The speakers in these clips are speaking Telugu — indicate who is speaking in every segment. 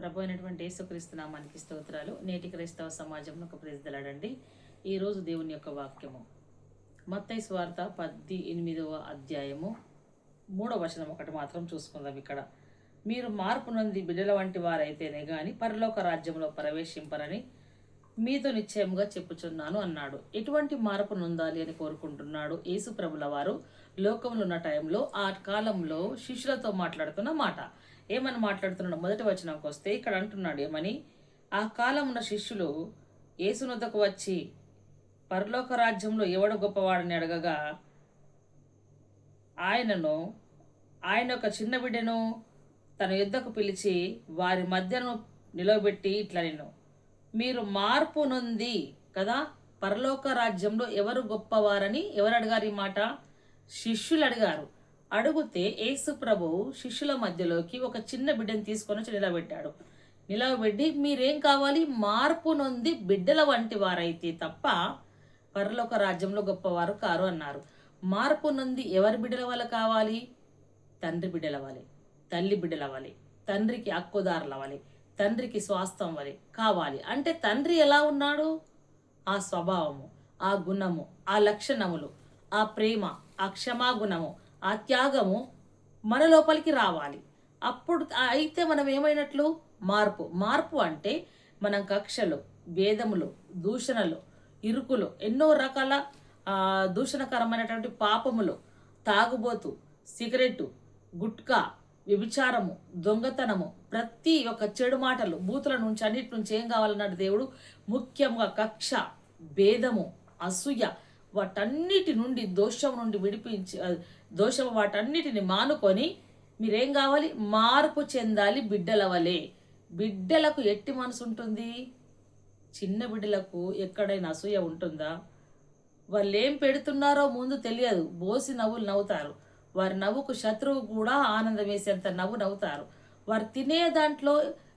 Speaker 1: ప్రభు అయినటువంటి యేసుక్రీస్తు నామానికి స్తోత్రాలు. నేటి క్రైస్తవ సమాజంలో ఒక ప్రజలాడండి ఈరోజు దేవుని యొక్క వాక్యము. మత్తై స్వార్త పద్ది ఎనిమిదవ అధ్యాయము. మూడవ వచనం ఒకటి మాత్రం చూసుకుందాం ఇక్కడ. మీరు మార్పు నొంది బిడ్డల వంటి వారైతేనే కానీ పరలోక రాజ్యంలో ప్రవేశింపరని మీతో నిశ్చయముగా చెప్పుచున్నాను అన్నాడు. ఎటువంటి మార్పు నొందాలి అని కోరుకుంటున్నాడు యేసు ప్రభుల వారు. లోకంలో ఉన్న టైంలో ఆ కాలంలో శిష్యులతో మాట్లాడుతున్న మాట. ఏమని మాట్లాడుతున్నాడు మొదటి వచనంకి వస్తే ఇక్కడ అంటున్నాడు ఏమని? ఆ కాలం ఉన్న శిష్యులు యేసునొద్దకు వచ్చి పరలోక రాజ్యంలో ఎవడు గొప్పవాడని అడగగా ఆయనను ఆయన ఒక చిన్న బిడ్డను తన యుద్ధకు పిలిచి వారి మధ్యను నిలవబెట్టి ఇట్లా నేను. మీరు మార్పు నొంది కదా పరలోక రాజ్యంలో ఎవరు గొప్పవారని ఎవరు అడిగారు ఈ మాట? శిష్యులు అడిగారు. అడుగుతే యేసు ప్రభువు శిష్యుల మధ్యలోకి ఒక చిన్న బిడ్డను తీసుకొని వచ్చి నిలబెట్టాడు. నిలబెట్టి మీరేం కావాలి? మార్పు నొంది బిడ్డల వంటి వారైతే తప్ప పరలోక రాజ్యంలో గొప్పవారు కారు అన్నారు. మార్పు నొంది ఎవరి బిడ్డల వల్ల కావాలి? తండ్రి బిడ్డల వలె తల్లి బిడ్డల వలె తండ్రికి హక్కుదారుల వలె తండ్రికి స్వాస్థం వలె కావాలి. అంటే తండ్రి ఎలా ఉన్నాడు? ఆ స్వభావము ఆ గుణము ఆ లక్షణములు ఆ ప్రేమ ఆ క్షమాగుణము ఆ త్యాగము మన లోపలికి రావాలి. అప్పుడు అయితే మనం ఏమైనట్లు? మార్పు. మార్పు అంటే మనం కక్షలు భేదములు దూషణలు ఇరుకులు ఎన్నో రకాల దూషణకరమైనటువంటి పాపములు తాగుబోతు సిగరెట్టు గుట్కా వ్యభిచారము దొంగతనము ప్రతి ఒక్క చెడు మాటలు బూతుల నుంచి అన్నిటి నుంచి ఏం కావాలన్నాడు దేవుడు? ముఖ్యంగా కక్ష భేదము అసూయ వాటన్నిటి నుండి దోషం నుండి విడిపించి దోషం వాటన్నిటిని మానుకొని మీరేం కావాలి? మార్పు చెందాలి బిడ్డల వలె. బిడ్డలకు ఎట్టి మనసు ఉంటుంది? చిన్న బిడ్డలకు ఎక్కడైనా అసూయ ఉంటుందా? వాళ్ళు ఏం పెడుతున్నారో ముందు తెలియదు. బోసి నవ్వులు నవ్వుతారు. వారి నవ్వుకు శత్రువు కూడా ఆనందం వేసేంత నవ్వు నవ్వుతారు. వారు తినే దాంట్లో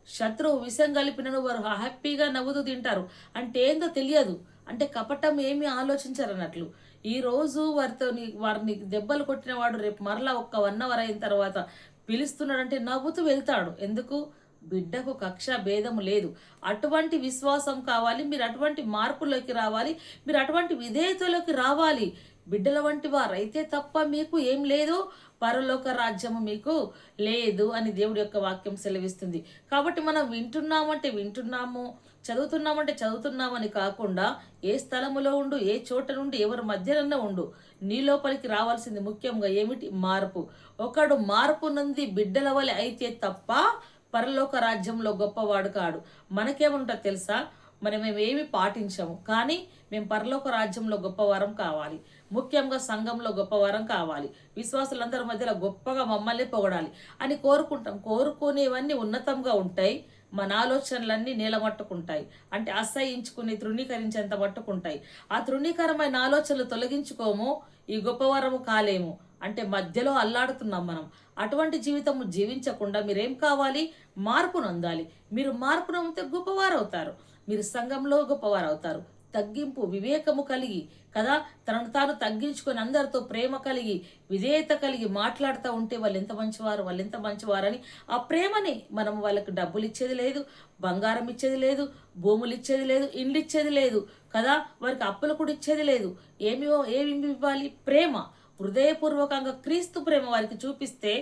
Speaker 1: శత్రువు విషం కలిపినను వారు హ్యాపీగా నవ్వుతూ తింటారు. అంటే ఏందో తెలియదు. అంటే కపటం ఏమీ ఆలోచించరన్నట్లు. ఈ రోజు వారితో నీ- వారిని దెబ్బలు కొట్టినవాడు రేపు మరలా ఒక్క వన్ అవర్ అయిన తర్వాత పిలుస్తున్నాడంటే నవ్వుతూ వెళ్తాడు. ఎందుకు? బిడ్డకు కక్ష భేదము లేదు. అటువంటి విశ్వాసం కావాలి. మీరు అటువంటి మార్పులోకి రావాలి. మీరు అటువంటి విధేయతలోకి రావాలి. బిడ్డల వంటి వారు అయితే తప్ప మీకు ఏం లేదు. పరలోక రాజ్యము మీకు లేదు అని దేవుడి యొక్క వాక్యం సెలవిస్తుంది. కాబట్టి మనం వింటున్నామంటే వింటున్నాము. చదువుతున్నామంటే చదువుతున్నామని కాకుండా ఏ స్థలములో ఉండు ఏ చోట నుండి ఎవరి మధ్యనన్నా ఉండు నీ లోపలికి రావాల్సింది ముఖ్యంగా ఏమిటి? మార్పు. ఒకడు మార్పు నుండి బిడ్డల వలె అయితే తప్ప పరలోక రాజ్యంలో గొప్పవాడు కాడు. మనకేముంటో తెలుసా? మనం మేము ఏమి పాటించము. కానీ మేము పరలోక రాజ్యంలో గొప్పవారం కావాలి. ముఖ్యంగా సంఘంలో గొప్పవారం కావాలి. విశ్వాసులందరి మధ్యలో గొప్పగా మమ్మల్ని పొగడాలి అని కోరుకుంటాం. కోరుకునేవన్నీ ఉన్నతంగా ఉంటాయి. మన ఆలోచనలన్నీ నీలమట్టుకుంటాయి. అంటే అసహించుకుని తృణీకరించేంత మట్టుకుంటాయి. ఆ తృణీకరమైన ఆలోచనలు తొలగించుకోము ఈ గొప్పవరము కాలేము. అంటే మధ్యలో అల్లాడుతున్నాం మనం. అటువంటి జీవితం జీవించకుండా మీరేం కావాలి? మార్పు నొందాలి మీరు మార్పు నొందితే గొప్పవారు అవుతారు మీరు సంఘంలో గొప్పవారు అవుతారు తగ్గింపు వివేకము కలిగి కదా? తనను తాను తగ్గించుకొని అందరితో ప్రేమ కలిగి విధేయత కలిగి మాట్లాడుతూ ఉంటే వాళ్ళు ఎంత మంచివారు వాళ్ళు ఎంత మంచివారని ఆ ప్రేమని మనం వాళ్ళకి డబ్బులు ఇచ్చేది లేదు బంగారం ఇచ్చేది లేదు భూములు ఇచ్చేది లేదు ఇండ్లు ఇచ్చేది లేదు కదా? వారికి అప్పులు కూడా ఇచ్చేది లేదు. ఏమి ఏమి ఇవ్వాలి? ప్రేమ. హృదయపూర్వకంగా క్రీస్తు ప్రేమ వారికి చూపిస్తే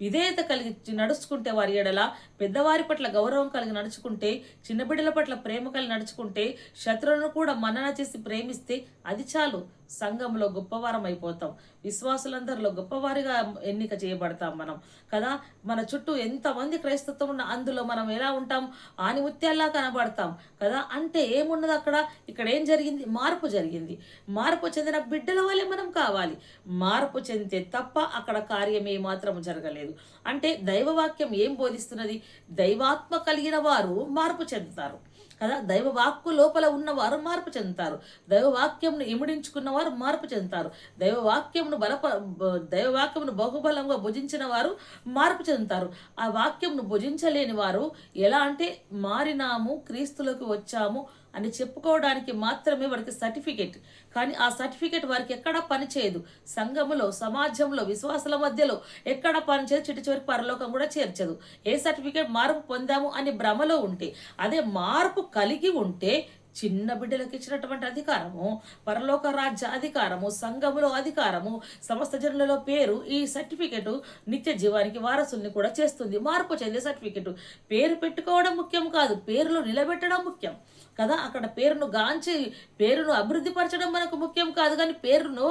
Speaker 1: విధేయత కలిగి నడుచుకుంటే వారి ఎడల పెద్దవారి పట్ల గౌరవం కలిగి నడుచుకుంటే చిన్న బిడ్డల పట్ల ప్రేమ కలిగి నడుచుకుంటే శత్రువులను కూడా మన్నన చేసి ప్రేమిస్తే అది చాలు. సంఘంలో గొప్పవారం అయిపోతాం విశ్వాసులందరిలో గొప్పవారిగా ఎన్నిక చేయబడతాం మనం. కదా? మన చుట్టూ ఎంతమంది క్రైస్తత్వం ఉన్న అందులో మనం ఎలా ఉంటాం? ఆనిముత్యాల్లా కనబడతాం. కదా? అంటే ఏమున్నది అక్కడ? ఇక్కడ ఏం జరిగింది? మార్పు జరిగింది. మార్పు చెందిన బిడ్డల వల్లే మనం కావాలి. మార్పు చెందితే తప్ప అక్కడ కార్యం ఏ మాత్రం జరగలేదు. అంటే దైవవాక్యం ఏం బోధిస్తున్నది? దైవాత్మ కలిగిన వారు మార్పు చెందుతారు. కదా? దైవవాక్కు లోపల ఉన్నవారు మార్పు చెందుతారు. దైవవాక్యంను వాక్యంను వారు మార్పు చెందుతారు. దైవవాక్యమును బలప బ- బహుబలంగా భుజించిన వారు మార్పు చెందుతారు. ఆ వాక్యంను భుజించలేని వారు ఎలా అంటే మారినాము క్రీస్తులకు వచ్చాము అని చెప్పుకోవడానికి మాత్రమే వారికి సర్టిఫికెట్. కానీ ఆ సర్టిఫికెట్ వారికి ఎక్కడ పనిచేయదు సంఘములో సమాజంలో విశ్వాసాల మధ్యలో ఎక్కడ పనిచేయదు చిట్టు చివరికి పరలోకం కూడా చేర్చదు. ఏ సర్టిఫికేట్ మార్పు పొందాము అని భ్రమలో ఉంటే అదే మార్పు కలిగి ఉంటే చిన్న బిడ్డలకు ఇచ్చినటువంటి అధికారము పరలోక రాజ్య అధికారము సంఘములో అధికారము సమస్త జనులలో పేరు ఈ సర్టిఫికెట్ నిత్య జీవానికి వారసుల్ని కూడా చేస్తుంది. మార్పు చెందే సర్టిఫికెట్. పేరు పెట్టుకోవడం ముఖ్యం కాదు పేరులో నిలబెట్టడం ముఖ్యం. కదా అక్కడ పేరును గాంచి పేరును అభివృద్ధి పరచడం మనకు ముఖ్యం కాదు. కానీ పేరును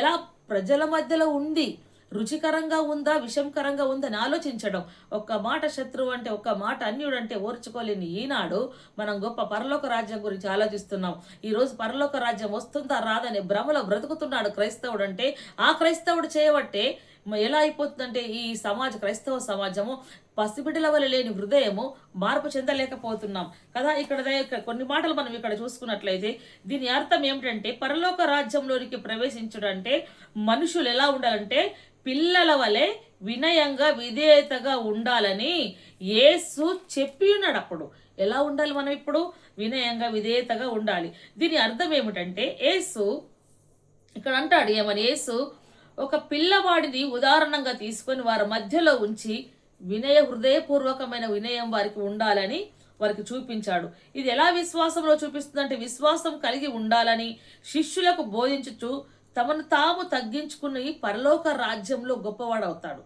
Speaker 1: ఎలా ప్రజల మధ్యలో ఉంది రుచికరంగా ఉందా విషంకరంగా ఉందని ఆలోచించడం. ఒక్క మాట శత్రువు అంటే ఒక్క మాట అన్యుడు అంటే ఓర్చుకోలేని ఈనాడు మనం గొప్ప పరలోక రాజ్యం గురించి ఆలోచిస్తున్నాం. ఈ రోజు పరలోక రాజ్యం వస్తుందా రాదని భ్రమలో బ్రతుకుతున్నాడు క్రైస్తవుడు అంటే ఆ క్రైస్తవుడు చేయబట్టే ఎలా అయిపోతుందంటే ఈ సమాజ క్రైస్తవ సమాజము పసిబిడ్డల వల్ల లేని హృదయము మార్పు చెందలేకపోతున్నాం. కదా ఇక్కడ కొన్ని మాటలు మనం ఇక్కడ చూసుకున్నట్లయితే దీని అర్థం ఏమిటంటే పరలోక రాజ్యంలోనికి ప్రవేశించడంటే మనుషులు ఎలా ఉండాలంటే పిల్లల వలె వినయంగా విధేయతగా ఉండాలని యేసు చెప్పి ఉన్నాడు అప్పుడు ఎలా ఉండాలి మనం ఇప్పుడు? వినయంగా విధేయతగా ఉండాలి. దీని అర్థం ఏమిటంటే యేసు ఇక్కడ అంటాడు ఏమని? యేసు ఒక పిల్లవాడిని ఉదాహరణంగా తీసుకొని వారి మధ్యలో ఉంచి వినయ హృదయపూర్వకమైన వినయం వారికి ఉండాలని వారికి చూపించాడు. ఇది ఎలా విశ్వాసంలో చూపిస్తుందంటే విశ్వాసం కలిగి ఉండాలని శిష్యులకు బోధించుచు తమను తాము తగ్గించుకుని పరలోక రాజ్యంలో గొప్పవాడవుతాడు.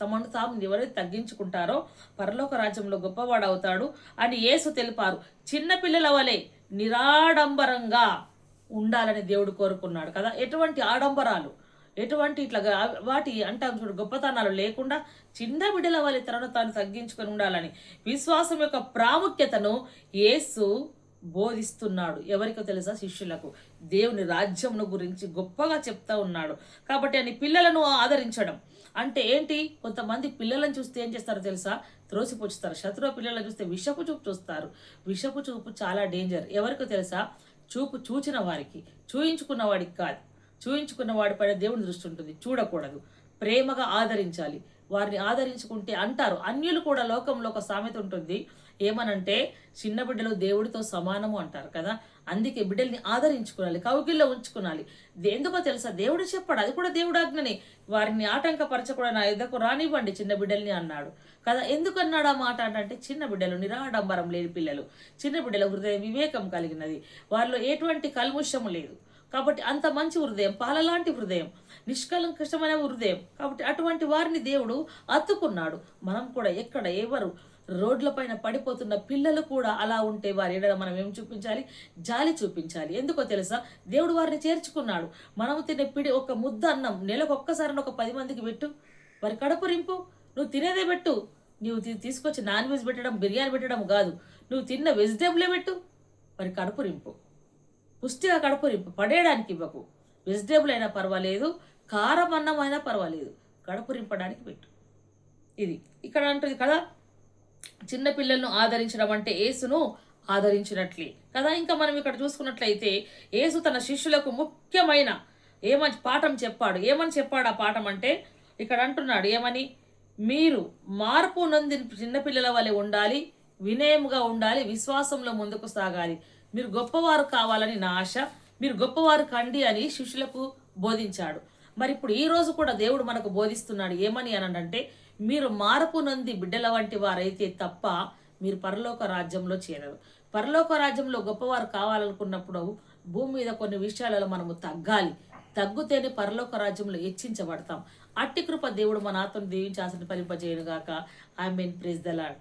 Speaker 1: తమను తాము ఎవరైతే తగ్గించుకుంటారో పరలోక రాజ్యంలో గొప్పవాడవుతాడు అని యేసు తెలిపారు. చిన్నపిల్లల వలె నిరాడంబరంగా ఉండాలని దేవుడు కోరుకున్నాడు కదా. ఎటువంటి ఆడంబరాలు? ఎటువంటి ఇట్లా వాటి అంటాం చూడు గొప్పతనాలు లేకుండా చిన్న బిడ్డల వాళ్ళ తనను తాను తగ్గించుకొని ఉండాలని విశ్వాసం యొక్క ప్రాముఖ్యతను యేసు బోధిస్తున్నాడు. ఎవరికో తెలుసా శిష్యులకు? దేవుని రాజ్యంను గురించి గొప్పగా చెప్తా ఉన్నాడు. కాబట్టి అని పిల్లలను ఆదరించడం. అంటే ఏంటి? కొంతమంది పిల్లలను చూస్తే ఏం చేస్తారో తెలుసా? త్రోసిపుచ్చుతారు. శత్రువు పిల్లలను చూస్తే విషపు చూపు చూస్తారు. విషపు చూపు చాలా డేంజర్ ఎవరికో తెలుసా? చూపు చూచిన వారికి చూయించుకున్న వాడికి కాదు. చూయించుకున్న వాడిపైన దేవుని దృష్టి ఉంటుంది చూడకూడదు. ప్రేమగా ఆదరించాలి. వారిని ఆదరించుకుంటే అంటారు. అన్యులు కూడా లోకంలో ఒక సామెత ఉంటుంది. ఏమనంటే చిన్న బిడ్డలు దేవుడితో సమానము అంటారు కదా. అందుకే బిడ్డల్ని ఆదరించుకోవాలి కౌగిల్లో ఉంచుకోవాలి దే- ఎందుకో తెలుసా? దేవుడు చెప్పాడు అది కూడా దేవుడు ఆజ్ఞని వారిని ఆటంకపరచకూడదు నా ఎద్దకు రానివ్వండి చిన్న బిడ్డల్ని అన్నాడు కదా. ఎందుకు అన్నాడు ఆ మాట అంటే చిన్న బిడ్డలు నిరాడంబరం లేని పిల్లలు. చిన్న బిడ్డల హృదయం వివేకం కలిగినది. వారిలో ఎటువంటి కల్ముషము లేదు. కాబట్టి అంత మంచి హృదయం పాలలాంటి హృదయం నిష్కలంకషమైన హృదయం. కాబట్టి అటువంటి వారిని దేవుడు అత్తుకున్నాడు మనం కూడా ఎక్కడ ఎవరు రోడ్లపైన పడిపోతున్న పిల్లలు కూడా అలా ఉంటే వారి ఎడల మనం ఏం చూపించాలి? జాలి చూపించాలి. ఎందుకో తెలుసా? దేవుడు వారిని చేర్చుకున్నాడు. మనం తినే పిడి ఒక ముద్ద అన్నం నెలకు ఒక్కసారి ఒక పది మందికి పెట్టు. వారి కడుపు రింపు. నువ్వు తినేదే పెట్టు. నువ్వు తీసుకొచ్చి నాన్ వెజ్ పెట్టడం బిర్యానీ పెట్టడం కాదు. నువ్వు తిన్న వెజిటేబులే పెట్టు. వారి కడుపు రింపు. పుష్టిగా కడుపు రింపు పడేయడానికి ఇవ్వకు. వెజిటేబుల్ అయినా పర్వాలేదు కారం అన్నం అయినా పర్వాలేదు కడుపు రింపడానికి పెట్టు. ఇది ఇక్కడ అంటుంది కదా చిన్నపిల్లలను ఆదరించడం అంటే యేసును ఆదరించినట్లే కదా. ఇంకా మనం ఇక్కడ చూసుకున్నట్లయితే యేసు తన శిష్యులకు ముఖ్యమైన ఏమని పాఠం చెప్పాడు. ఏమని చెప్పాడు ఆ పాఠం అంటే ఇక్కడ అంటున్నాడు ఏమని? మీరు మార్పు నొందిన చిన్నపిల్లల వలె ఉండాలి వినయముగా ఉండాలి విశ్వాసంలో ముందుకు సాగాలి. మీరు గొప్పవారు కావాలని నా ఆశ మీరు గొప్పవారు కండి అని శిష్యులకు బోధించాడు. మరి ఇప్పుడు ఈ రోజు కూడా దేవుడు మనకు బోధిస్తున్నాడు ఏమని అని అంటే మీరు మార్పు నొంది బిడ్డల వంటి వారైతే తప్ప మీరు పరలోక రాజ్యంలో చేరరు. పరలోక రాజ్యంలో గొప్పవారు కావాలనుకున్నప్పుడు భూమి మీద కొన్ని విషయాలలో మనము తగ్గాలి. తగ్గుతేనే పరలోక రాజ్యంలో హెచ్చించబడతాం. అట్టి కృప దేవుడు మన ఆత్మను దీవించాల్సిన ఫలింపజేయను గాక I mean praise the Lord